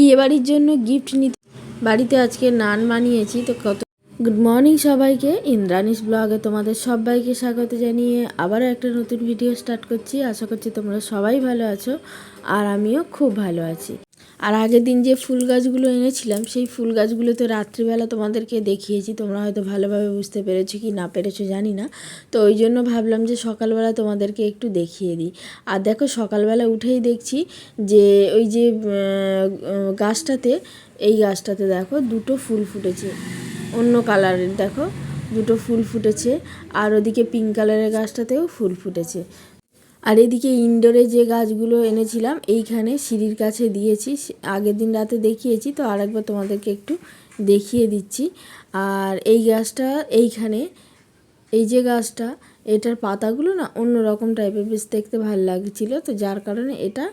বিয়েবাড়ির জন্য গিফট নিতে। বাড়িতে আজকে নান বানিয়েছি, তো কত গুড মর্নিং সবাইকে ইন্দ্রানিস ব্লগে তোমাদের সবাইকে স্বাগত জানিয়ে আবারও একটা নতুন ভিডিও স্টার্ট করছি। আশা করছি তোমরা সবাই ভালো আছো, আর আমিও খুব ভালো আছি। আর আগের দিন যে ফুল গাছগুলো এনেছিলাম, সেই ফুল গাছগুলো তো রাত্রিবেলা তোমাদেরকে দেখিয়েছি। তোমরা হয়তো ভালোভাবে বুঝতে পেরেছ কি না পেরেছ জানি না। তো ওই জন্য ভাবলাম যে সকালবেলা তোমাদেরকে একটু দেখিয়ে দিই। আর দেখো সকালবেলা উঠেই দেখছি যে ওই যে গাছটাতে, এই গাছটাতে দেখো দুটো ফুল ফুটেছে। অন্য কালারের দেখো, দুটো ফুল ফুটেছে। আর ওদিকে পিঙ্ক কালারের গাছটাতেও ফুল ফুটেছে। আর এদিকে ইনডোরে যে গাছগুলো এনেছিলাম, এইখানে সিঁড়ির কাছে দিয়েছি। আগের দিন রাতে দেখিয়েছি, তো আরেকবার তোমাদেরকে একটু দেখিয়ে দিচ্ছি। আর এই গাছটা এইখানে, এই যে গাছটা, এটার পাতাগুলো না অন্য রকম টাইপের বেশ দেখতে ভালো লাগছিল। তো যার কারণে এটা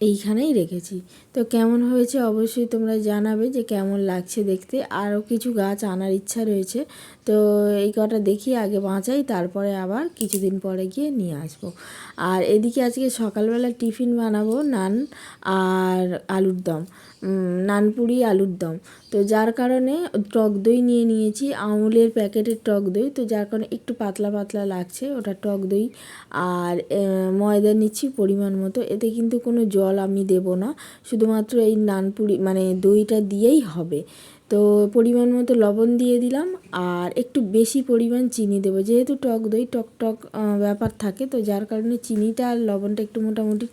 এইখানেই রেখেছি। তো কেমন হয়েছে অবশ্যই তোমরা জানাবে যে কেমন লাগছে দেখতে। আরও কিছু গাছ আনার ইচ্ছা রয়েছে। তো এই কটা দেখি, আগে বাঁচাই, তারপরে আবার কিছুদিন পরে গিয়ে নিয়ে আসব। আর এদিকে আজকে সকালবেলা টিফিন বানাবো নান আর আলুর দম। নানপুরি আলুর দম। তো যার কারণে টক দই নিয়ে নিয়েছি, আমুলের প্যাকেটের টক দই। তো যার কারণে একটু পাতলা পাতলা লাগছে, ওটা টক দই। আর ময়দা নিচ্ছি পরিমাণ মতো। এতে কিন্তু কোনো জল আমি দেব না। শুধুমাত্র এই নানপুরি মানে দইটা দিয়েই হবে। তো পরিমাণ মতো লবণ দিয়ে দিলাম আর একটু বেশি পরিমাণ চিনি দেবো। যেহেতু টক দই, টক টক ব্যাপার থাকে, তো যার কারণে চিনিটা আর লবণটা একটু মোটামুটি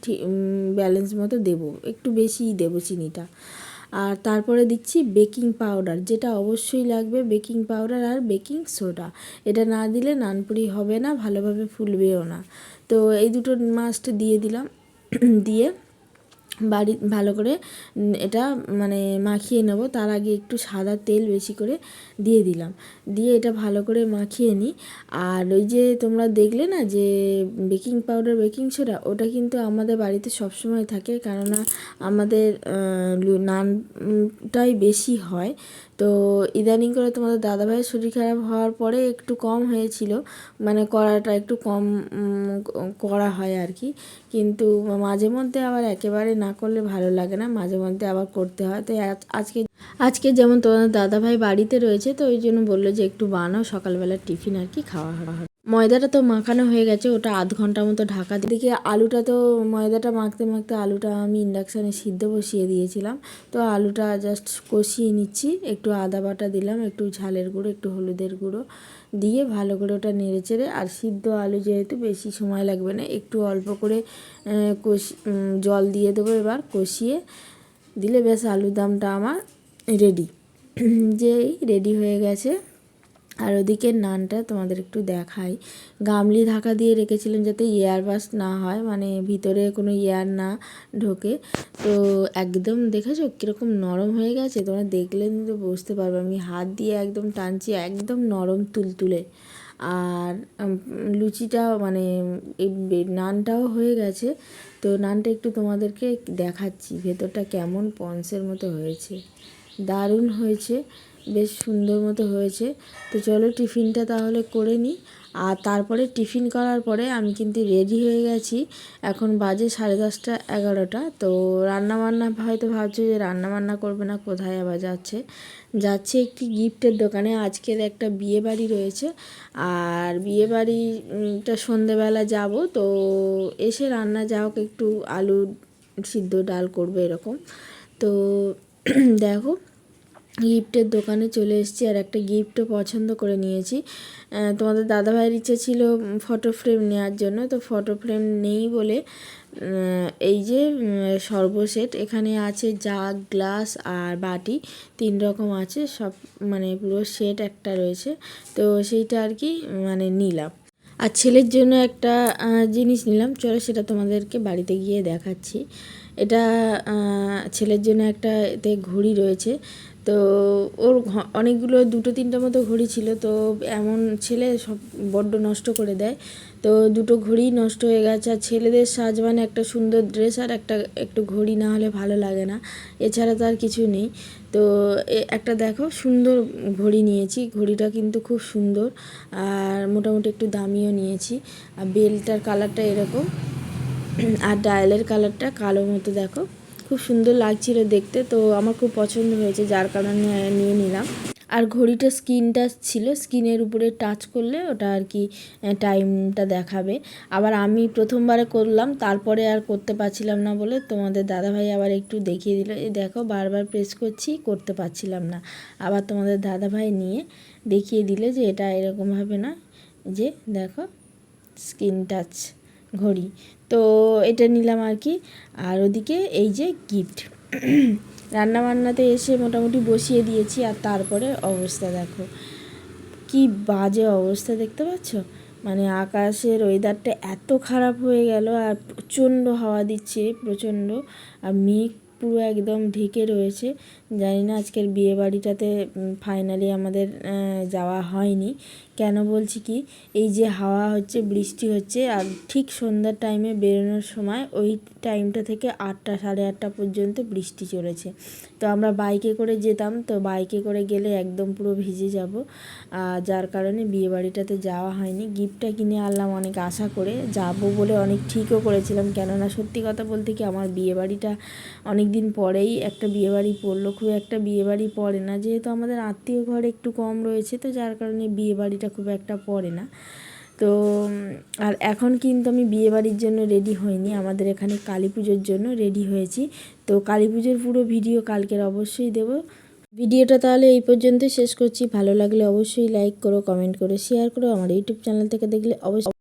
ব্যালেন্স মতো দেবো। একটু বেশিই দেবো চিনিটা। আর তারপরে দিচ্ছি বেকিং পাউডার, যেটা অবশ্যই লাগবে বেকিং পাউডার আর বেকিং সোডা। এটা না দিলে নানপুরি হবে না, ভালোভাবে ফুলবেও না। তো এই দুটো মাস্ট দিয়ে দিলাম। দিয়ে বাড়ি, ভালো করে এটা মানে মাখিয়ে নেব। তার আগে একটু সাদা তেল বেশি করে দিয়ে দিলাম। দিয়ে এটা ভালো করে মাখিয়ে নিই। আর ওই যে তোমরা দেখলে না যে, বেকিং পাউডার, বেকিং সোডা, ওটা কিন্তু আমাদের বাড়িতে সবসময় থাকে। কেননা আমাদের নানটাই বেশি হয়। তো ইদানিং করে তোমাদের দাদাভাইয়ের শরীর খারাপ হওয়ার পরে একটু কম হয়েছিল। মানে করাটা একটু কম করা হয় আর কি। কিন্তু মাঝে মধ্যে আবার একেবারে না করলে ভালো লাগে না, মাঝে মধ্যে আবার করতে হয়। তো আজ- আজকে আজকে যেমন তোমাদের দাদাভাই বাড়িতে রয়েছে, তো ওই জন্য বলল যে একটু বানাও, সকালবেলা টিফিন আর কি খাওয়া হবে ময়দাটা তো মাখানো হয়ে গেছে, ওটা আধ ঘণ্টা মতো ঢাকা দিকে আলুটা তো ময়দাটা মাখতে মাখতে আলুটা আমি ইন্ডাকশানে সিদ্ধ বসিয়ে দিয়েছিলাম। তো আলুটা জাস্ট কষিয়ে নিচ্ছি, একটু আদা বাটা দিলাম, একটু ঝালের গুঁড়ো, একটু হলুদের গুঁড়ো। দিয়ে ভালো করে ওটা নেড়েচেড়ে আর সিদ্ধ আলু যেহেতু বেশি সময় লাগবে না, একটু অল্প করে কষি জল দিয়ে দেবো এবার, কষিয়ে দিলে বেশ আলুর দামটা আমার রেডি। যেই রেডি হয়ে গেছে। আর ওদিকে নানটা তোমাদের একটু দেখাই। গামলি ঢাকা দিয়ে রেখেছিলাম যাতে এয়ার বাস না হয় মানে ভিতরে কোনো এয়ার না ঢোকে। তো একদম দেখেছ কীরকম নরম হয়ে গেছে? তোমরা দেখলে কিন্তু বুঝতে পারবে, আমি হাত দিয়ে একদম টানছি, একদম নরম তুলতুলে। আর লুচিটা মানে নানটাও হয়ে গেছে। তো নানটা একটু তোমাদেরকে দেখাচ্ছি, ভেতরটা কেমন পন্সের মতো হয়েছে। দারুণ হয়েছে, বেশ সুন্দর মতো হয়েছে। তো চলো টিফিনটা তাহলে করে নিই। আর তারপরে টিফিন করার পরে আমি কিন্তু রেডি হয়ে গেছি। এখন বাজে সাড়ে দশটা এগারোটা। তো রান্নাবান্না, হয়তো ভাবছ যে রান্নাবান্না করবে না, কোথায় আবার যাচ্ছে? যাচ্ছে একটি গিফটের দোকানে। আজকের একটা বিয়ে বাড়ি রয়েছে। আর বিয়ে বাড়িটা সন্ধেবেলা যাব। তো এসে রান্না যা হোক একটু আলু সিদ্ধ, ডাল করবে এরকম। তো দেখো গিফটের দোকানে চলে এসেছি আর একটা গিফটও পছন্দ করে নিয়েছি। তোমাদের দাদাভাইয়ের ইচ্ছে ছিল ফটো ফ্রেম নেওয়ার জন্য তো ফটো ফ্রেম নেই বলে এই যে উম, সর্বসেট এখানে আছে জাগ গ্লাস আর বাটি তিন রকম আছে সব মানে পুরো সেট একটা রয়েছে তো সেইটা আর কি মানে নিলাম। আর ছেলের জন্য একটা জিনিস নিলাম চলো সেটা তোমাদেরকে বাড়িতে গিয়ে দেখাচ্ছি। এটা ছেলের জন্য একটা এতে ঘড়ি রয়েছে তো ওর অনেকগুলো দুটো তিনটা মতো ঘড়ি ছিল, তো এমন ছেলে সব বড্ড নষ্ট করে দেয়। তো দুটো ঘড়ি নষ্ট হয়ে গেছে। আর ছেলেদের সাজ মানে একটা সুন্দর ড্রেস আর একটা, একটু ঘড়ি না হলে ভালো লাগে না। এছাড়া তো আর কিছু নেই। তো একটা দেখো, সুন্দর ঘড়ি নিয়েছি। ঘড়িটা কিন্তু খুব সুন্দর আর মোটামুটি একটু দামিও নিয়েছি। আর বেলটার কালারটা এরকম। আর ডায়ালের কালারটা কালো মতো দেখো। খুব সুন্দর লাগছিল দেখতে, তো আমার খুব পছন্দ হয়েছে, যার কারণে নিয়ে নিলাম। আর ঘড়িটা স্ক্রিন টাচ ছিল, স্ক্রিনের উপরে টাচ করলে ওটা আর কি টাইমটা দেখাবে। আবার আমি প্রথমবারে করলাম, তারপরে আর করতে পারছিলাম না বলে তোমাদের দাদাভাই আবার একটু দেখিয়ে দিল, এই দেখো, বারবার প্রেস করছি, করতে পারছিলাম না। আবার তোমাদের দাদাভাই নিয়ে দেখিয়ে দিলে যে এটা এরকমভাবে না, যে দেখো, স্ক্রিন টাচ ঘড়ি। তো এটা নিলাম আর কি। আর ওদিকে এই যে গিফট রান্নাবান্নাতে এসে মোটামুটি বসিয়ে দিয়েছি, আর তারপরে অবস্থা দেখো। কি বাজে অবস্থা দেখতে পাচ্ছ? মানে আকাশের ওয়েদারটা এত খারাপ হয়ে গেল, আর প্রচণ্ড হাওয়া দিচ্ছে, প্রচণ্ড। আর মেঘ পুরো একদম ঢেকে রয়েছে। জানি না, আজকের বিয়ে বাড়িটাতে ফাইনালি আমাদের যাওয়া হয়নি। কেন বলছি কি, এই যে হাওয়া হচ্ছে, বৃষ্টি হচ্ছে, আর ঠিক সন্ধ্যার টাইমে বেরোনোর সময় ওই টাইমটা থেকে আটটা, সাড়ে আটটা পর্যন্ত বৃষ্টি চলেছে। তো আমরা বাইকে করে যেতাম, তো বাইকে করে গেলে একদম পুরো ভিজে যাব। যার কারণে বিয়ে বাড়িটাতে যাওয়া হয়নি। গিফটটা কিনে আনলাম অনেক আশা করে। যাব বলে অনেক ঠিকও করেছিলাম। কেননা সত্যি কথা বলতে কি, আমার বিয়ে বাড়িটা অনেক দিন পরেই একটা বিয়ে বাড়ি পড়ল। খুব একটা বিয়েবাড়ি পড়ে না। যেহেতু আমাদের আত্মীয় ঘর একটু কম রয়েছে, তো যার কারণে বিয়েবাড়িটা খুব একটা পড়ে না। তো আর এখন কিন্তু আমি বিয়ে বাড়ির জন্য রেডি হইনি। আমাদের এখানে কালী পুজোর জন্য রেডি হয়েছি। তো কালী পুজোর পুরো ভিডিও কালকের অবশ্যই দেব। ভিডিওটা তাহলে এই পর্যন্ত শেষ করছি। ভালো লাগলে অবশ্যই লাইক করো কমেন্ট করো শেয়ার করো। আমার ইউটিউব চ্যানেল থেকে দেখলে অবশ্যই